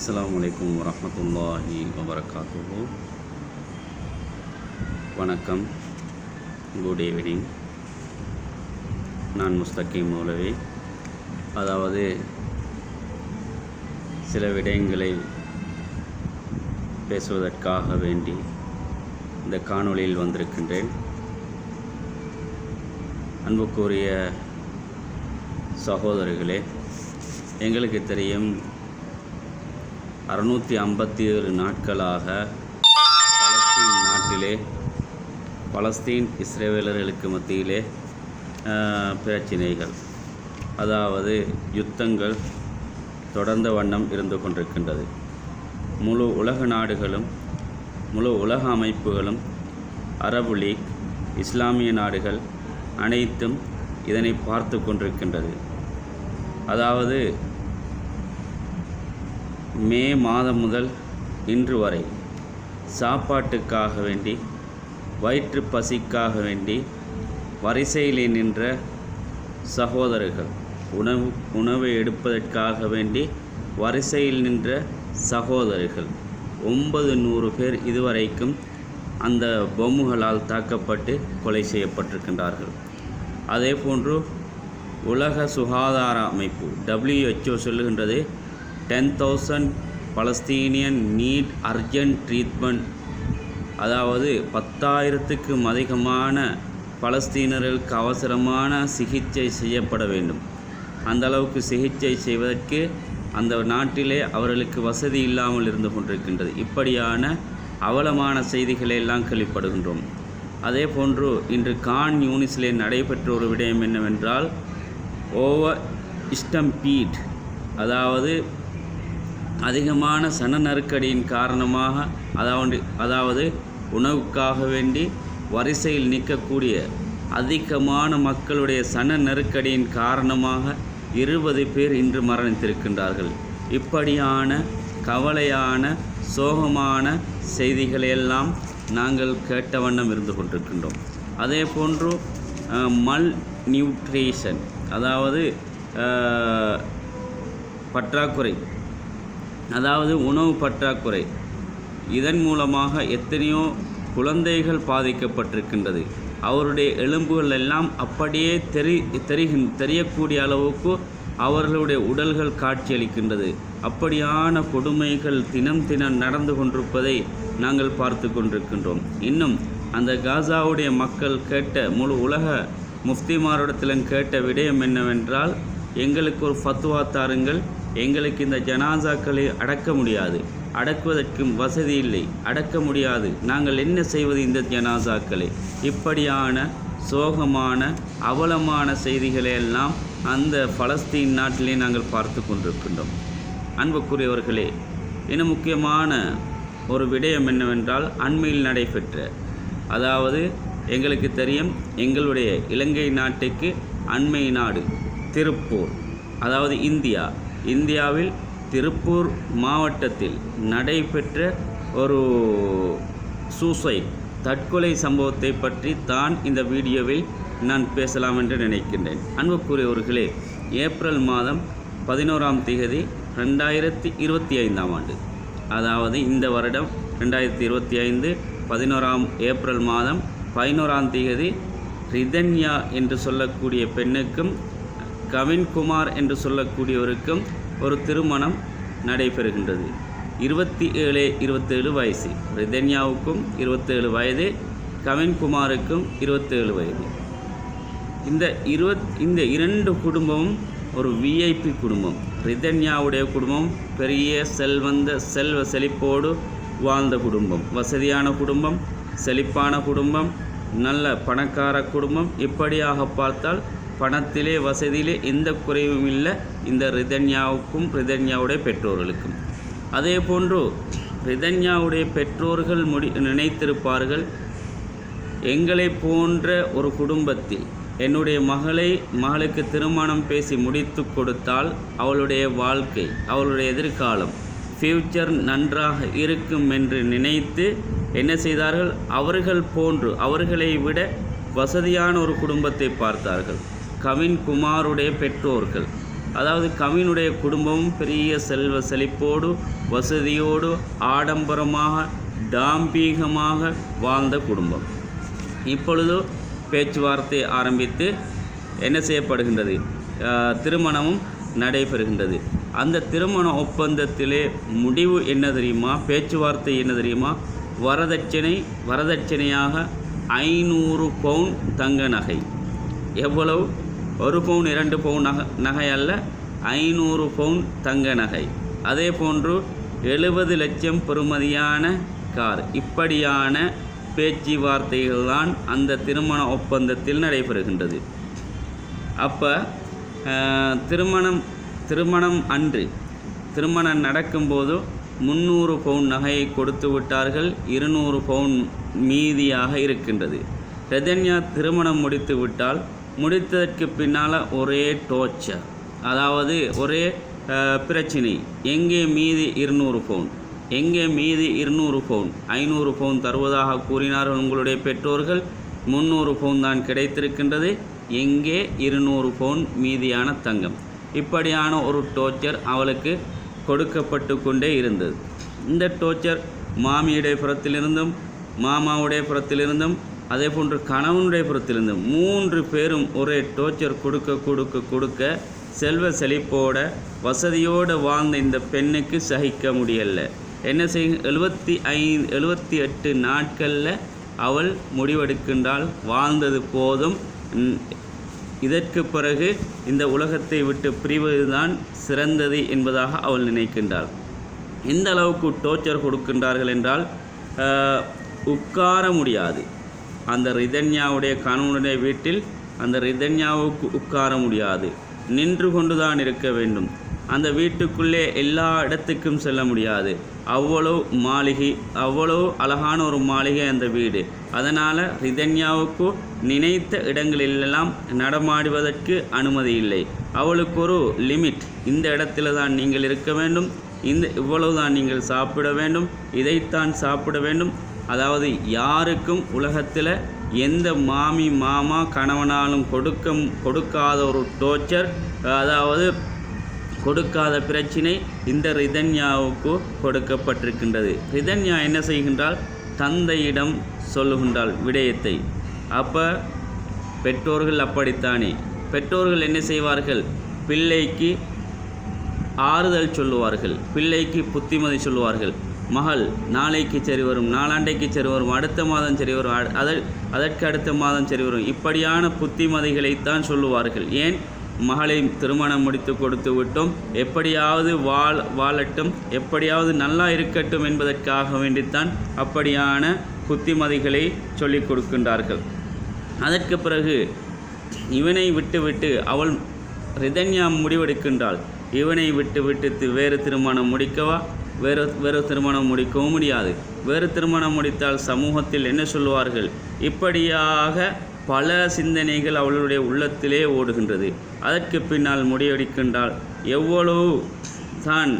அஸ்லாம் வலைக்கம் வரமத்துல்லாஹி வபரகாத்துஹு. வணக்கம். குட் ஈவினிங் நான் முஸ்தகிம் மௌலவி. அதாவது சில விடயங்களை பேசுவதற்காக வேண்டி இந்த காணொளியில் வந்திருக்கின்றேன். அன்புக்குரிய சகோதரர்களே எங்களுக்கு தெரியும் அறுநூற்றி ஐம்பத்தி ஏழு நாட்களாக பலஸ்தீன் நாட்டிலே பலஸ்தீன் இஸ்ரேவேலர்களுக்கு மத்தியிலே பிரச்சினைகள். அதாவது யுத்தங்கள் தொடர்ந்த வண்ணம் இருந்து கொண்டிருக்கின்றது. முழு உலக நாடுகளும் முழு உலக அமைப்புகளும் அரபு லீக் இஸ்லாமிய நாடுகள் அனைத்தும் இதனை பார்த்து கொண்டிருக்கின்றது. அதாவது மே மாதம் முதல் இன்று வரை சாப்பாட்டுக்காக வேண்டி வயிற்று பசிக்காக வேண்டி வரிசையிலே நின்ற சகோதரர்கள் உணவு உணவை எடுப்பதற்காக வேண்டி வரிசையில் நின்ற சகோதரர்கள் ஒன்பது நூறு பேர் இதுவரைக்கும் அந்த பொம்முகளால் தாக்கப்பட்டு கொலை செய்யப்பட்டிருக்கின்றார்கள். அதே போன்று உலக சுகாதார அமைப்பு டபிள்யூஹெச்ஓ சொல்லுகின்றது ten thousand Palestinian need urgent treatment. அதாவது பத்தாயிரத்துக்கும் அதிகமான பலஸ்தீனர்களுக்கு அவசரமான சிகிச்சை செய்யப்பட வேண்டும். அந்த அளவுக்கு சிகிச்சை செய்வதற்கு அந்த நாட்டிலே அவர்களுக்கு வசதி இல்லாமல் இருந்து கொண்டிருக்கின்றது. இப்படியான அவலமான செய்திகளை எல்லாம் கேள்விப்படுகின்றோம். அதே போன்று இன்று கான் யூனிஸிலே நடைபெற்ற ஒரு விடயம் என்னவென்றால் ஓவர் இஸ்டம்பீட் அதாவது அதிகமான சன நெருக்கடியின் காரணமாக அதாவது அதாவது உணவுக்காக வேண்டி வரிசையில் நிற்கக்கூடிய அதிகமான மக்களுடைய சன நெருக்கடியின் காரணமாக இருபது பேர் இன்று மரணித்திருக்கின்றார்கள். இப்படியான கவலையான சோகமான செய்திகளையெல்லாம் நாங்கள் கேட்ட வண்ணம் இருந்து கொண்டிருக்கின்றோம். அதே போன்று மல் நியூட்ரிஷன் அதாவது பற்றாக்குறை அதாவது உணவு பற்றாக்குறை. இதன் மூலமாக எத்தனையோ குழந்தைகள் பாதிக்கப்பட்டிருக்கின்றது. அவருடைய எலும்புகள் எல்லாம் அப்படியே தெரி தெரிகின் தெரியக்கூடிய அளவுக்கு அவர்களுடைய உடல்கள் காட்சியளிக்கின்றது. அப்படியான கொடுமைகள் தினம் தினம் நடந்து கொண்டிருப்பதை நாங்கள் பார்த்து கொண்டிருக்கின்றோம். இன்னும் அந்த காசாவுடைய மக்கள் கேட்ட முழு உலக முஃப்திமாரிடத்திலும் கேட்ட விடயம் என்னவென்றால் எங்களுக்கு ஒரு ஃபத்துவா தாருங்கள். எங்களுக்கு இந்த ஜனாசாக்களை அடக்க முடியாது. அடக்குவதற்கும் வசதி இல்லை. அடக்க முடியாது. நாங்கள் என்ன செய்வது இந்த ஜனாசாக்களை? இப்படியான சோகமான அவலமான செய்திகளை எல்லாம் அந்த பலஸ்தீன் நாட்டிலே நாங்கள் பார்த்து கொண்டிருக்கின்றோம். அன்புக்குரியவர்களே இன்னும் முக்கியமான ஒரு விடயம் என்னவென்றால் அண்மையில் நடைபெற்ற அதாவது எங்களுக்கு தெரியும் எங்களுடைய இலங்கை நாட்டுக்கு அண்மை நாடு திருப்பூர் அதாவது இந்தியா. இந்தியாவில் திருப்பூர் மாவட்டத்தில் நடைபெற்ற ஒரு சூசைட் தற்கொலை சம்பவத்தை பற்றி தான் இந்த வீடியோவில் நான் பேசலாம் என்று நினைக்கின்றேன். அன்புக்குரியவர்களே ஏப்ரல் மாதம் பதினோராம் தேதி ரெண்டாயிரத்தி இருபத்தி ஐந்தாம் ஆண்டு. அதாவது இந்த வருடம் ரெண்டாயிரத்தி இருபத்தி ஐந்து பதினோராம் ஏப்ரல் மாதம் பதினோராம் தேதி ரிதன்யா என்று சொல்லக்கூடிய பெண்ணுக்கும் கவின்குமார் என்று சொல்லக்கூடியவருக்கும் ஒரு திருமணம் நடைபெறுகின்றது. இருபத்தி ஏழு இருபத்தேழு வயசு. ரிதன்யாவுக்கும் இருபத்தேழு வயது கவின்குமாருக்கும் இருபத்தேழு வயது. இந்த இருபத் இந்த இரண்டு குடும்பமும் ஒரு விஐபி குடும்பம். ரிதன்யாவுடைய குடும்பம் பெரிய செல்வந்த செல்வ செழிப்போடு வாழ்ந்த குடும்பம். வசதியான குடும்பம் செழிப்பான குடும்பம் நல்ல பணக்கார குடும்பம். இப்படியாக பார்த்தால் பணத்திலே வசதியிலே எந்த குறைவும் இல்லை இந்த ரிதன்யாவுக்கும் ரிதன்யாவுடைய பெற்றோர்களுக்கும். அதே போன்று ரிதன்யாவுடைய பெற்றோர்கள் முடி நினைத்திருப்பார்கள் எங்களை போன்ற ஒரு குடும்பத்தில் என்னுடைய மகளை மகளுக்கு திருமணம் பேசி முடித்து கொடுத்தால் அவளுடைய வாழ்க்கை அவளுடைய எதிர்காலம் ஃப்யூச்சர் நன்றாக இருக்கும் என்று நினைத்து என்ன செய்தார்கள்? அவர்கள் போன்று அவர்களை விட வசதியான ஒரு குடும்பத்தை பார்த்தார்கள். கவின் குமாருடைய பெற்றோர்கள். அதாவது கவினுடைய குடும்பமும் பெரிய செல்வ செழிப்போடு வசதியோடு ஆடம்பரமாக டாம்பீகமாக வாழ்ந்த குடும்பம். இப்பொழுது பேச்சுவார்த்தை ஆரம்பித்து என்ன செய்யப்படுகின்றது? திருமணமும் நடைபெறுகின்றது. அந்த திருமண ஒப்பந்தத்திலே முடிவு என்ன தெரியுமா? பேச்சுவார்த்தை என்ன தெரியுமா? வரதட்சணை வரதட்சணையாக ஐநூறு பவுன் தங்க நகை. எவ்வளவு? ஒரு பவுன் இரண்டு பவுன் நகை நகை அல்ல ஐநூறு பவுன் தங்க நகை. அதே போன்று எழுபது லட்சம் பெறுமதியான கார். இப்படியான பேச்சுவார்த்தைகள்தான் அந்த திருமண ஒப்பந்தத்தில் நடைபெறுகின்றது. அப்போ திருமணம் திருமணம் அன்று திருமணம் நடக்கும்போது முந்நூறு பவுன் நகையை கொடுத்து விட்டார்கள் இருநூறு பவுன் மீதியாக இருக்கின்றது. ரஜன்யா திருமணம் முடித்து விட்டால் முடித்ததற்கு பின்னால் ஒரே டோர்ச்சர் அதாவது ஒரே பிரச்சினை. எங்கே மீதி இருநூறு பவுன் எங்கே மீதி இருநூறு பவுன் ஐநூறு பவுன் தருவதாக கூறினார்கள் உங்களுடைய பெற்றோர்கள். முந்நூறு பவுன் தான் கிடைத்திருக்கின்றது. எங்கே இருநூறு பவுன் மீதியான தங்கம்? இப்படியான ஒரு டோர்ச்சர் அவளுக்கு கொடுக்கப்பட்டு கொண்டே இருந்தது. இந்த டோர்ச்சர் மாமியுடைய புறத்திலிருந்தும் மாமாவுடைய புறத்திலிருந்தும் அதே போன்று கணவனுடைய புறத்திலிருந்து மூன்று பேரும் ஒரே டோர்ச்சர் கொடுக்க கொடுக்க கொடுக்க செல்வ செழிப்போட வசதியோடு வாழ்ந்த இந்த பெண்ணுக்கு சகிக்க முடியல. என்ன செய் எழுபத்தி ஐந்து எழுபத்தி எட்டு நாட்களில் அவள் முடிவெடுக்கின்றாள். வாழ்ந்தது போதும். இதற்கு பிறகு இந்த உலகத்தை விட்டு பிரிவதுதான் சிறந்தது என்பதாக அவள் நினைக்கின்றாள். எந்த அளவுக்கு டோர்ச்சர் கொடுக்கின்றார்கள் என்றால் உட்கார முடியாது. அந்த ரிதன்யாவுடைய கணவனுடைய வீட்டில் அந்த ரிதன்யாவுக்கு உட்கார முடியாது. நின்று கொண்டுதான் இருக்க வேண்டும். அந்த வீட்டுக்குள்ளே எல்லா இடத்துக்கும் செல்ல முடியாது. அவ்வளோ மாளிகை அவ்வளோ அழகான ஒரு மாளிகை அந்த வீடு. அதனால் ரிதன்யாவுக்கு நினைத்த இடங்களிலெல்லாம் நடமாடுவதற்கு அனுமதி இல்லை. அவளுக்கு ஒரு லிமிட். இந்த இடத்துல தான் நீங்கள் இருக்க வேண்டும். இந்த இவ்வளவு தான் நீங்கள் சாப்பிட வேண்டும். இதைத்தான் சாப்பிட வேண்டும். அதாவது யாருக்கும் உலகத்தில் எந்த மாமி மாமா கணவனாலும் கொடுக்க கொடுக்காத ஒரு டோர்ச்சர் அதாவது கொடுக்காத பிரச்சினை இந்த ரிதன்யாவுக்கு கொடுக்கப்பட்டிருக்கின்றது. ரிதன்யா என்ன செய்கின்றால் தந்தையிடம் சொல்லுகின்றாள் விடயத்தை. அப்போ பெற்றோர்கள் அப்படித்தானே? பெற்றோர்கள் என்ன செய்வார்கள்? பிள்ளைக்கு ஆறுதல் சொல்லுவார்கள். பிள்ளைக்கு புத்திமதி சொல்லுவார்கள். மகள் நாளைக்கு சரி வரும் நாளாண்டைக்கு சரி வரும் அடுத்த மாதம் சரி வரும் அ- அதற்கு அடுத்த மாதம் சரி வரும். இப்படியான புத்திமதிகளைத்தான் சொல்லுவார்கள். ஏன்? மகளை திருமணம் முடித்து கொடுத்து விட்டோம். எப்படியாவது வாழ வாழட்டும். எப்படியாவது நல்லா இருக்கட்டும் என்பதற்காக வேண்டித்தான் அப்படியான புத்திமதிகளை சொல்லிக் கொடுக்கின்றார்கள். அதற்கு பிறகு இவனை விட்டுவிட்டு அவள் ரிதன்யா முடிவெடுக்கின்றாள். இவனை விட்டு விட்டு தி- வேறு திருமணம் முடிக்கவா? வேறு வேறு திருமணம் முடிக்கவும் முடியாது. வேறு திருமணம் முடித்தால் சமூகத்தில் என்ன சொல்லுவார்கள்? இப்படியாக பல சிந்தனைகள் அவளுடைய உள்ளத்திலே ஓடுகின்றது. அதற்கு பின்னால் முடிவெடுக்கின்றால் எவ்வளவு தான்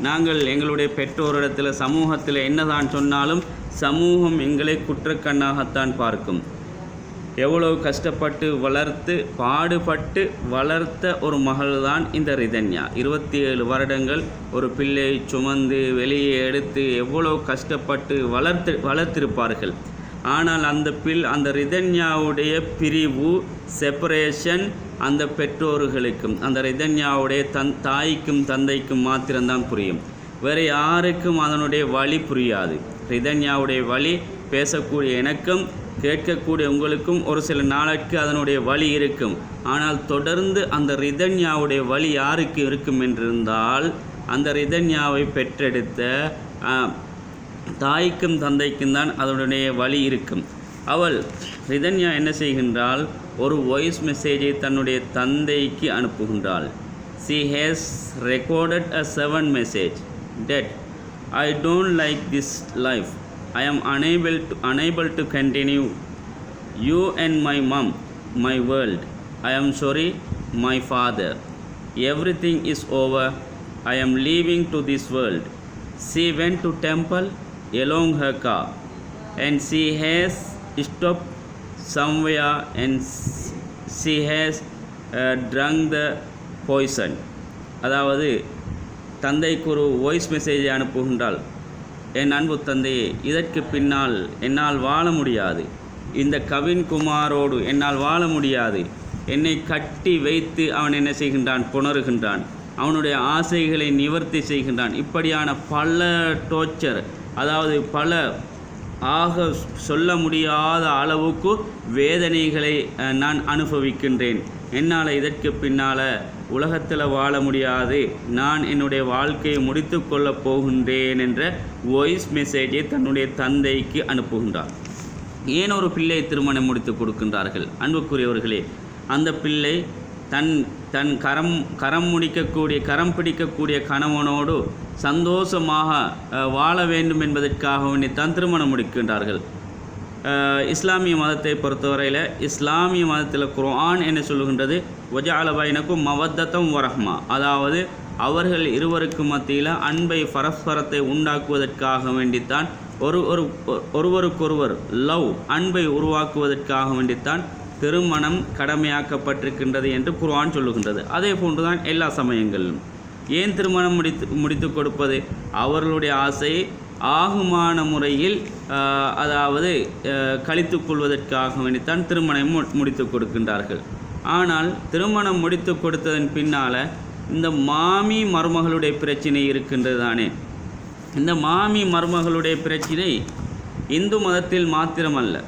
நாங்கள் எங்களுடைய பெற்றோரிடத்தில் சமூகத்தில் என்னதான் சொன்னாலும் சமூகம் எங்களை குற்றக்கண்ணாகத்தான் பார்க்கும். எவ்வளவு கஷ்டப்பட்டு வளர்த்து பாடுபட்டு வளர்த்த ஒரு மகள்தான் இந்த ரிதன்யா. இருபத்தி ஏழு வருடங்கள் ஒரு பிள்ளையை சுமந்து வெளியே எடுத்து எவ்வளோ கஷ்டப்பட்டு வளர்த்து வளர்த்திருப்பார்கள். ஆனால் அந்த பில் அந்த ரிதன்யாவுடைய பிரிவு செப்பரேஷன் அந்த பெற்றோர்களுக்கும் அந்த ரிதன்யாவுடைய தன் தாய்க்கும் தந்தைக்கும் மாத்திரம்தான் புரியும். வேறு யாருக்கும் அதனுடைய வழி புரியாது. ரிதன்யாவுடைய வழி பேசக்கூடிய எனக்கும் கேட்கக்கூடிய உங்களுக்கும் ஒரு சில நாளைக்கு அதனுடைய வழி இருக்கும். ஆனால் தொடர்ந்து அந்த ரிதன்யாவுடைய வழி யாருக்கு இருக்கும் என்றிருந்தால் அந்த ரிதன்யாவை பெற்றெடுத்த தாய்க்கும் தந்தைக்கும் தான் அதனுடைய வழி இருக்கும். அவள் ரிதன்யா என்ன செய்கின்றாள்? ஒரு வாய்ஸ் மெசேஜை தன்னுடைய தந்தைக்கு அனுப்புகின்றாள். She has recorded a seven message dad I don't like this life I am unable to unable to continue you and my mom my world i am sorry my father everything is over i am leaving to this world she went to temple along her car and she has stopped somewhere and s- she has uh, drunk the poison அதாவது தந்தைக்கு ஒரு voice மெசேஜை அனுப்புகின்றாள் என் அன்பு தந்தையே இதற்கு பின்னால் என்னால் வாழ முடியாது. இந்த கவின் குமாரோடு என்னால் வாழ முடியாது. என்னை கட்டி வைத்து அவன் என்ன செய்கின்றான்? புணருகின்றான். அவனுடைய ஆசைகளை நிவர்த்தி செய்கின்றான். இப்படியான பல டோர்ச்சர் அதாவது பல ஆக சொல்ல முடியாத அளவுக்கு வேதனைகளை நான் அனுபவிக்கின்றேன். என்னால் இதற்கு பின்னால் உலகத்தில் வாழ முடியாது. நான் என்னுடைய வாழ்க்கையை முடித்து கொள்ளப் போகின்றேன் என்ற வாய்ஸ் மெசேஜை தன்னுடைய தந்தைக்கு அனுப்புகின்றார். ஏன் ஒரு பிள்ளை திருமணம் முடித்து கொடுக்கின்றார்கள்? அன்புக்குரியவர்களே அந்த பிள்ளை தன் தன் கரம் கரம் முடிக்கக்கூடிய கரம் பிடிக்கக்கூடிய கணவனோடு சந்தோஷமாக வாழ வேண்டும் என்பதற்காக வேண்டித்தான் திருமணம் முடிக்கின்றார்கள். இஸ்லாமிய மதத்தை பொறுத்தவரையில் இஸ்லாமிய மதத்தில் குர்ஆன் என்ன சொல்லுகின்றது? ஒஜாலபைனக்கும் மவத்தத்தம் வரஹ்மா. அதாவது அவர்கள் இருவருக்கு மத்தியில் அன்பை பரஸ்பரத்தை உண்டாக்குவதற்காக வேண்டித்தான் ஒரு ஒரு ஒருவருக்கொருவர் லவ் அன்பை உருவாக்குவதற்காக வேண்டித்தான் திருமணம் கடமையாக்கப்பட்டிருக்கின்றது என்று குர்ஆன் சொல்லுகின்றது. அதே போன்றுதான் எல்லா சமயங்களிலும். ஏன் திருமணம் முடித்து முடித்து கொடுப்பது? அவர்களுடைய ஆசையை ஆகுமான முறையில் அதாவது கழித்து கொள்வதற்காக வேண்டித்தான் திருமணம் மு- முடித்து கொடுக்கின்றார்கள். ஆனால் திருமணம் முடித்து கொடுத்ததன் பின்னால் இந்த மாமி மருமகளுடைய பிரச்சனை இருக்கின்றது தானே இந்த மாமி மருமகளுடைய பிரச்சனை இந்து மதத்தில் மாத்திரமல்ல.